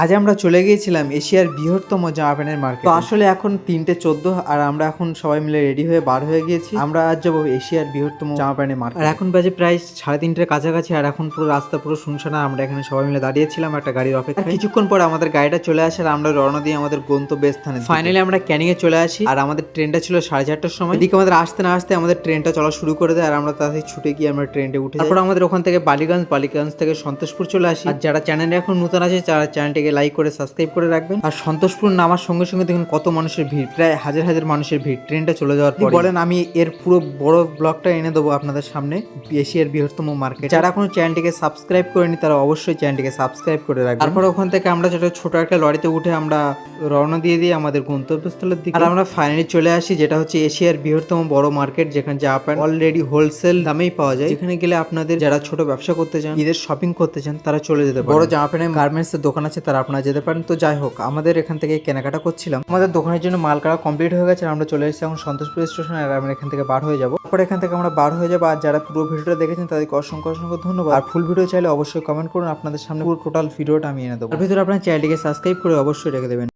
আজ আমরা চলে গিয়েছিলাম এশিয়ার বৃহত্তম জামা প্যান্টের মার্কেট তো আসলে এখন তিনটে চোদ্দ আর আমরা এখন সবাই মিলে রেডি হয়ে বার হয়ে গিয়েছি। আমরা আজ যাব এশিয়ার বৃহত্তম জামা প্যান্টের মার্কেট আর এখন বাজে প্রায় সাড়ে তিনটের কাছাকাছি আর এখন পুরো রাস্তা পুরো শুনশানা। আমরা এখানে সবাই মিলে দাঁড়িয়েছিলাম একটা গাড়ির অপেক্ষা কিছুক্ষণ পর আমাদের গাড়িটা চলে আসে আর আমরা রওনা দিয়ে আমাদের গন্তব্য স্থানে ফাইনালি আমরা ক্যানিং এ চলে আসি আর আমাদের ট্রেনটা ছিল সাড়ে চারটার সময়। এদিকে আমাদের আসতে না আসতে আমাদের ট্রেনটা চলা শুরু করে দেয় আর আমরা তাড়াতাড়ি ছুটে গিয়ে আমরা ট্রেনটা উঠে তারপর আমাদের ওখান থেকে বালিগঞ্জ বালিগঞ্জ থেকে সন্তোষপুর চলে আসি। আর যারা চ্যানেলে এখন নতুন আছে তারা চ্যানেলটিকে লাইক করে সাবস্ক্রাইব করে রাখবেন। আর সন্তোষপুর নামার সঙ্গে সঙ্গে দেখুন কত মানুষের ভিড় প্রায় হাজার হাজার মানুষের ভিড়। ট্রেনটা চলে যাওয়ার পর বলেন আমি এর পুরো বড় ব্লগটা এনে দেবো আপনাদের সামনে এশিয়ার বৃহত্তম মার্কেট যারা এখনও চ্যানেলটিকে সাবস্ক্রাইব করেনি তারা অবশ্যই চ্যানেলটিকে সাবস্ক্রাইব করে রাখবেন। তারপর ওখান থেকে আমরা যেটা ছোট একটা লরিতে উঠে আমরা রওনা দিয়ে দিই আমাদের গন্তব্যস্থলের দিকে। আর আমরা ফাইনালি চলে আসি যেটা হচ্ছে এশিয়ার বৃহত্তম বড় মার্কেট যেখানে জাপান অলরেডি হোলসেল দামেই পাওয়া যায়। এখানে গেলে আপনাদের যারা ছোট ব্যবসা করতে চান ঈদের শপিং করতে চান তারা চলে যেতে পারে বড় জামা প্যান্টের গার্মেন্টস এর দোকান আছে তারা আপনারা যেতে পারেন। তো যাই হোক, আমাদের এখান থেকে কেনাকাটা করছিলাম। আমাদের দোকানের জন্য মাল কাটা কমপ্লিট হয়ে গেছে আমরা চলে এসেছি এখন সন্তোষপুর স্টেশনে, আর আমরা এখান থেকে বার হয়ে যাব। তারপরে এখান থেকে আমরা বার হয়ে যাব, আর যারা পুরো ভিডিওটা দেখেছেন, তাদেরকে অসংখ্য অসংখ্য ধন্যবাদ। আর ফুল ভিডিও চাইলে অবশ্যই কমেন্ট করুন, আপনাদের সামনে পুরো টোটাল ভিডিওটা আমি এনে দেবো। তার ভিতরে আপনার চ্যানেলটিকে সাবস্ক্রাইব করে অবশ্যই রেখে দেবেন।